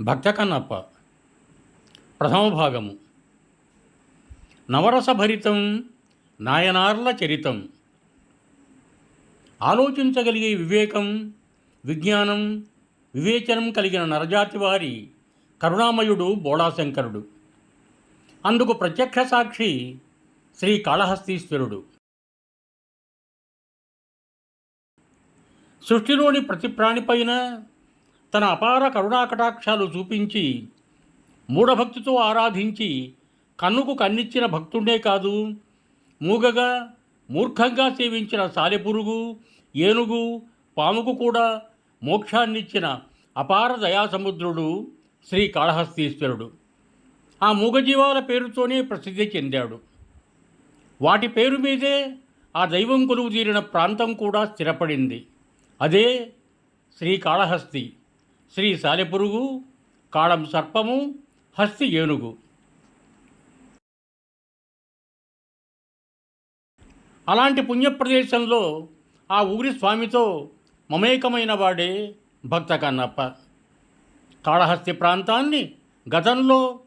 భక్త కన్నప్ప ప్రథమ భాగము. నవరసభరితం నాయనార్ల చరితం. ఆలోచించగలిగే వివేకం విజ్ఞానం వివేచనం కలిగిన నరజాతి వారి కరుణామయుడు బోళాశంకరుడు. అందుకు ప్రత్యక్ష సాక్షి శ్రీ కాళహస్తీశ్వరుడు. సృష్టిలోని ప్రతి ప్రాణిపైన తన అపార కరుణాకటాక్షాలు చూపించి మూఢభక్తితో ఆరాధించి కన్నుకు కన్నిచ్చిన భక్తుండే కాదు మూగగా మూర్ఖంగా సేవించిన సాలెపురుగు ఏనుగు పాముకు కూడా మోక్షాన్నిచ్చిన అపార దయాసముద్రుడు శ్రీ కాళహస్తీశ్వరుడు. ఆ మూగజీవాల పేరుతోనే ప్రసిద్ధి చెందాడు. వాటి పేరు మీదే ఆ దైవం కొలువు తీరిన ప్రాంతం కూడా స్థిరపడింది. అదే శ్రీకాళహస్తి శ్రీ సాలెపురుగు కాళం సర్పము హస్తి ఏనుగు. అలాంటి పుణ్యప్రదేశంలో ఆ ఊరి స్వామితో మమేకమైన వాడే భక్త కన్నప్ప. కాళహస్తి ప్రాంతాన్ని గతంలో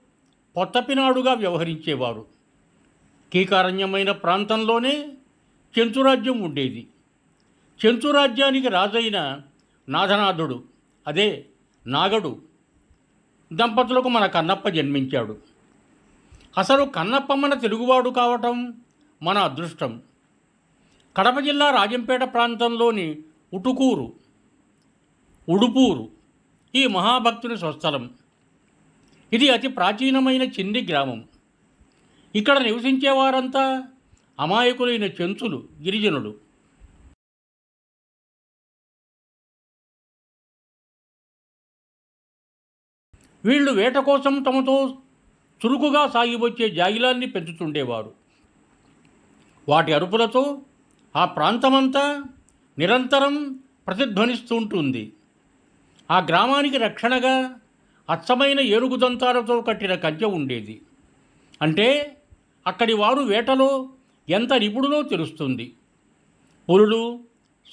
పొత్తపినాడుగా వ్యవహరించేవారు. కీకారణ్యమైన ప్రాంతంలోనే చెంచురాజ్యం ఉండేది. చెంచురాజ్యానికి రాజైన నాథనాథుడు అదే నాగడు దంపతులకు మన కన్నప్ప జన్మించాడు. అసలు కన్నప్ప మన తెలుగువాడు కావటం మన అదృష్టం. కడప జిల్లా రాజంపేట ప్రాంతంలోని ఉటుకూరు ఉడుపూరు ఈ మహాభక్తుని స్వస్థలం. ఇది అతి ప్రాచీనమైన చిన్ని గ్రామం. ఇక్కడ నివసించే వారంతా అమాయకులైన చెంచులు గిరిజనులు. వీళ్ళు వేట కోసం తమతో చురుకుగా సాగివచ్చే జాగిలాన్ని పెంచుతుండేవారు. వాటి అరుపులతో ఆ ప్రాంతమంతా నిరంతరం ప్రతిధ్వనిస్తుంటుంది. ఆ గ్రామానికి రక్షణగా అచ్చమైన ఏనుగు దంతాలతో కట్టిన కంచె ఉండేది. అంటే అక్కడి వారు వేటలో ఎంత నిపుణులో తెలుస్తుంది. పులులు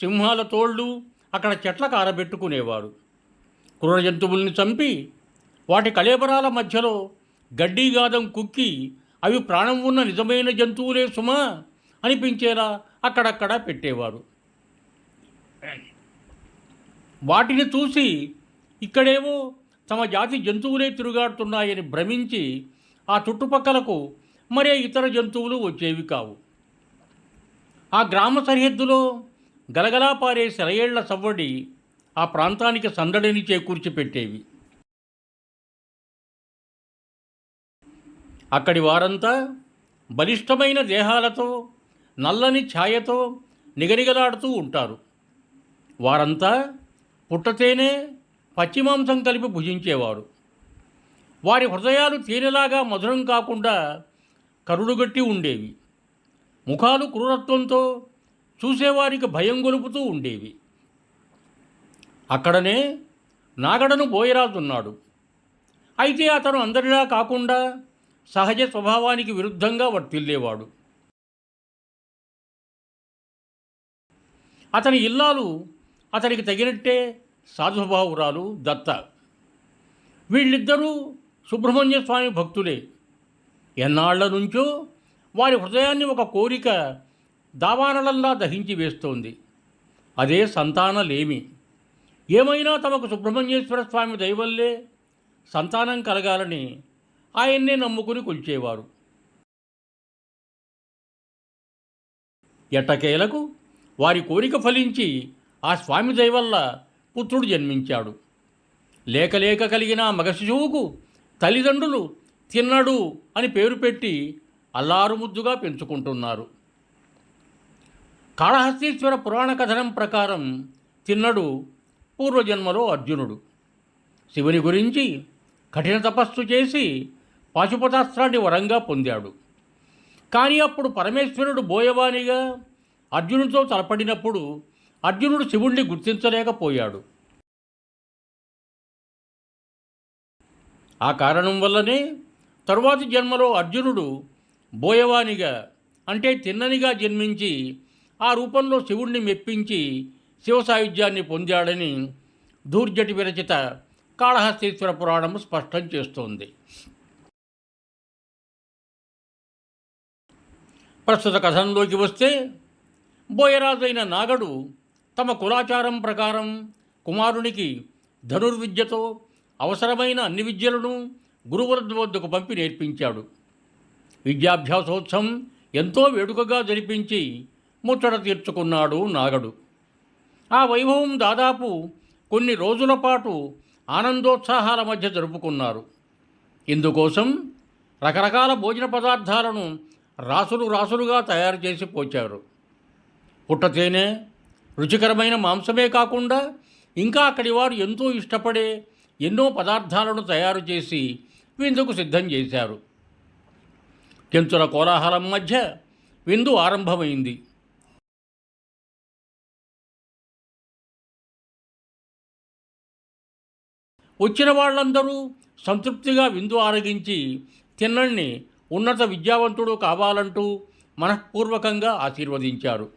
సింహాల తోళ్ళు అక్కడ చెట్లకు ఆరబెట్టుకునేవారు క్రూర జంతువుల్ని చంపి వాటి కళేబరాల మధ్యలో గడ్డిగాదం కుక్కి అవి ప్రాణం ఉన్న నిజమైన జంతువులే సుమా అనిపించేలా అక్కడక్కడ పెట్టేవారు. వాటిని చూసి ఇక్కడేమో తమ జాతి జంతువులే తిరుగాడుతున్నాయని భ్రమించి ఆ చుట్టుపక్కలకు మరే ఇతర జంతువులు వచ్చేవి కావు. ఆ గ్రామ సరిహద్దులో గలగలా పారే సెలయేళ్ళ సవ్వడి ఆ ప్రాంతానికి సందడిని చేకూర్చి పెట్టేవి అక్కడి వారంతా బలిష్టమైన దేహాలతో నల్లని ఛాయతో నిగనిగలాడుతూ ఉంటారు. వారంతా పుట్టతేనే పచ్చిమాంసం కలిపి భుజించేవారు. వారి హృదయాలు తేనెలాగా మధురం కాకుండా కరుడుగట్టి ఉండేవి. ముఖాలు క్రూరత్వంతో చూసేవారికి భయం గొలుపుతూ ఉండేవి. అక్కడనే నాగడను బోయరాజున్నాడు. అయితే అతను అందరిలా కాకుండా సహజ స్వభావానికి విరుద్ధంగా వర్తిల్లేవాడు. అతని ఇల్లాలు అతనికి తగినట్టే సాధుభావురాలు దత్త. వీళ్ళిద్దరూ సుబ్రహ్మణ్య స్వామి భక్తులే. ఎన్నాళ్ళ నుంచో వారి హృదయాన్ని ఒక కోరిక దావానలల్లా దహించి వేస్తోంది. అదే సంతానలేమి. ఏమైనా తమకు సుబ్రహ్మణ్యేశ్వర స్వామి దయవల్లే సంతానం కలగాలని ఆయన్నే నమ్ముకుని కొలిచేవారు. ఎట్టకేలకు వారి కోరిక ఫలించి ఆ స్వామి దయవల్ల పుత్రుడు జన్మించాడు. లేకలేక కలిగిన ఆ మగ శిశువుకు తల్లిదండ్రులు తిన్నడు అని పేరు పెట్టి అల్లారు ముద్దుగా పెంచుకుంటున్నారు. కాళహస్తీశ్వర పురాణ కథనం ప్రకారం తిన్నడు పూర్వజన్మలో అర్జునుడు. శివుని గురించి కఠిన తపస్సు చేసి పాశుపతాస్త్రాన్ని వరంగా పొందాడు. కానీ అప్పుడు పరమేశ్వరుడు బోయవానిగా అర్జునుడితో తలపడినప్పుడు అర్జునుడు శివుణ్ణి గుర్తించలేకపోయాడు. ఆ కారణం వల్లనే తరువాతి జన్మలో అర్జునుడు బోయవానిగా అంటే తిన్ననిగా జన్మించి ఆ రూపంలో శివుణ్ణి మెప్పించి శివసాయుధ్యాన్ని పొందాడని దూర్జటి విరచిత కాళహస్తీశ్వర పురాణము స్పష్టం చేస్తోంది. ప్రస్తుత కథనంలోకి వస్తే బోయరాజైన నాగడు తమ కులాచారం ప్రకారం కుమారునికి ధనుర్విద్యతో అవసరమైన అన్ని విద్యలను గురువుల వద్దకు పంపి నేర్పించాడు. విద్యాభ్యాసోత్సవం ఎంతో వేడుకగా జరిపించి ముచ్చట తీర్చుకున్నాడు నాగడు. ఆ వైభవం దాదాపు కొన్ని రోజుల పాటు ఆనందోత్సాహాల మధ్య జరుపుకున్నారు. ఇందుకోసం రకరకాల భోజన పదార్థాలను రాసులు రాసులుగా తయారు చేసి పోచారు. పుట్ట తేనె రుచికరమైన మాంసమే కాకుండా ఇంకా అక్కడి వారు ఎంతో ఇష్టపడే ఎన్నో పదార్థాలను తయారు చేసి విందుకు సిద్ధం చేశారు. కెంచుల కోలాహలం మధ్య విందు ఆరంభమైంది. వచ్చిన వాళ్ళందరూ సంతృప్తిగా విందు ఆరగించి తిన్నల్ని ఉన్నత విద్యావంతుడు కావాలంటూ మనఃపూర్వకంగా ఆశీర్వదించారు.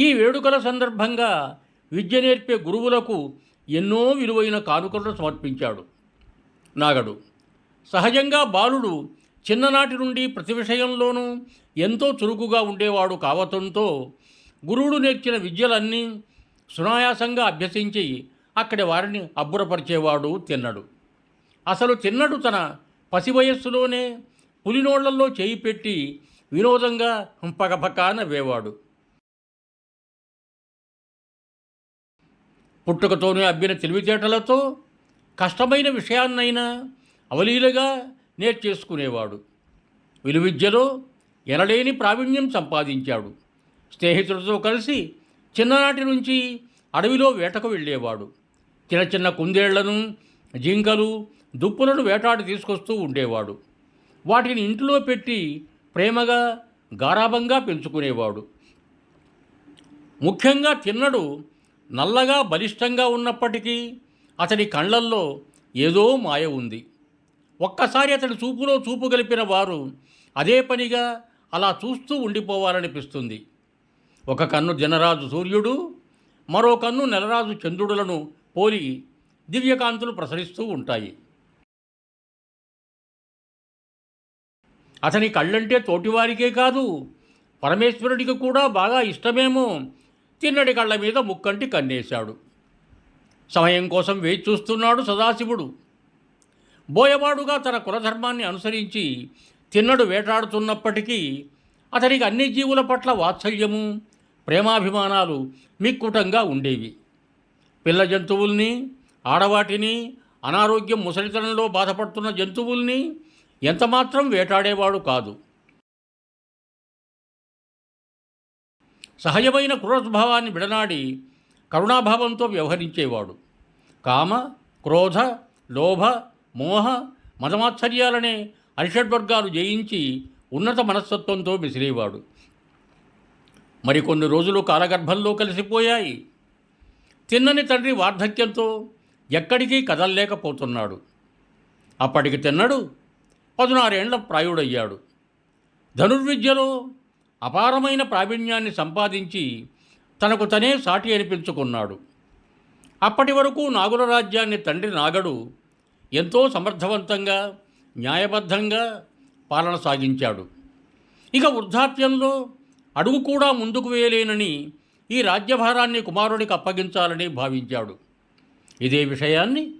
ఈ వేడుకల సందర్భంగా విద్య నేర్పే గురువులకు ఎన్నో విలువైన కానుకలను సమర్పించాడు. నాగడు సహజంగా బాలుడు చిన్ననాటి నుండి ప్రతి విషయంలోనూ ఎంతో చురుకుగా ఉండేవాడు కావటంతో గురువుడు నేర్చిన విద్యలన్నీ సునాయాసంగా అభ్యసించి అక్కడి వారిని అబ్బురపరిచేవాడు తిన్నడు. అసలు తిన్నడు తన పసి వయస్సులోనే పులినోళ్ళలో చేయి పెట్టి వినోదంగా పగపక నవ్వేవాడు పుట్టుకతోనే అబ్బిన తెలివితేటలతో కష్టమైన విషయాన్నైనా అవలీలగా నేర్చేసుకునేవాడు. విలువిద్యలో ఎనలేని ప్రావీణ్యం సంపాదించాడు. స్నేహితులతో కలిసి చిన్ననాటి నుంచి అడవిలో వేటకు వెళ్ళేవాడు. చిన్న చిన్న కుందేళ్ళను జింకలు దుప్పులను వేటాడి తీసుకొస్తూ ఉండేవాడు. వాటిని ఇంటిలో పెట్టి ప్రేమగా గారాభంగా పెంచుకునేవాడు. ముఖ్యంగా తిన్నడు నల్లగా బలిష్టంగా ఉన్నప్పటికీ అతని కళ్ళల్లో ఏదో మాయ ఉంది. ఒక్కసారి అతడి చూపులో చూపు గలిపిన వారు అదే పనిగా అలా చూస్తూ ఉండిపోవాలనిపిస్తుంది. ఒక కన్ను జనరాజు సూర్యుడు మరో కన్ను నెలరాజు చంద్రుడులను పోలి దివ్యకాంతులు ప్రసరిస్తూ ఉంటాయి. అతని కళ్ళంటే తోటివారికే కాదు. పరమేశ్వరుడికి కూడా బాగా ఇష్టమేమో. తిన్నడి కళ్ళ మీద ముక్కంటి కన్నేశాడు. సమయం కోసం వేచి చూస్తున్నాడు సదాశివుడు. బోయవాడుగా తన కులధర్మాన్ని అనుసరించి తిన్నడు వేటాడుతున్నప్పటికీ అతనికి అన్ని జీవుల పట్ల వాత్సల్యము ప్రేమాభిమానాలు మిక్కుటంగా ఉండేవి. పిల్ల జంతువుల్ని ఆడవాటిని అనారోగ్యం ముసలితనంలో బాధపడుతున్న జంతువుల్ని ఎంతమాత్రం వేటాడేవాడు కాదు. సహజమైన క్రూరస్భావాన్ని విడనాడి కరుణాభావంతో వ్యవహరించేవాడు. కామ క్రోధ లోభ మోహ మతమాత్సర్యాలనే అరిషడ్వర్గాలు జయించి ఉన్నత మనస్తత్వంతో మిసిరేవాడు మరికొన్ని రోజులు కాలగర్భంలో కలిసిపోయాయి. తిన్నని తండ్రి వార్ధక్యంతో ఎక్కడికి కదల్లేకపోతున్నాడు. అప్పటికి తిన్నడు పదునారేండ్ల ప్రాయుడయ్యాడు. ధనుర్విద్యలో అపారమైన ప్రావీణ్యాన్ని సంపాదించి తనకు తనే సాటి అనిపించుకున్నాడు అప్పటి వరకు నాగుల రాజ్యాన్ని తండ్రి నాగడు ఎంతో సమర్థవంతంగా న్యాయబద్ధంగా పాలన సాగించాడు. ఇక వృద్ధాప్యంలో అడుగు కూడా ముందుకు వేయలేనని ఈ రాజ్యభారాన్ని కుమారుడికి అప్పగించాలని భావించాడు. ఇదే విషయాన్ని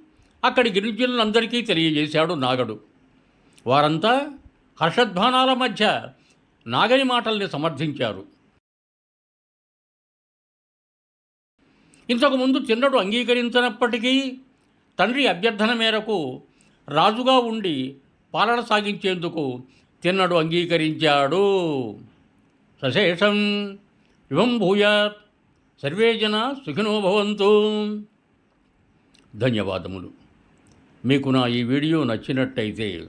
అక్కడి గిరిజనులందరికీ తెలియజేశాడు నాగడు. వారంతా హర్షధ్వానాల మధ్య నాగని మాటల్ని సమర్థించారు. ఇంతకుముందు చిన్నడు అంగీకరించినప్పటికీ తండ్రి అభ్యర్థన మేరకు రాజుగా ఉండి పాలన సాగించేందుకు తిన్నడు అంగీకరించాడు. సశేషం ఇవం భూయాత్ సర్వే జన సుఖినో భవంతు. ధన్యవాదములు. మీకు నా ఈ వీడియో నచ్చినట్టయితే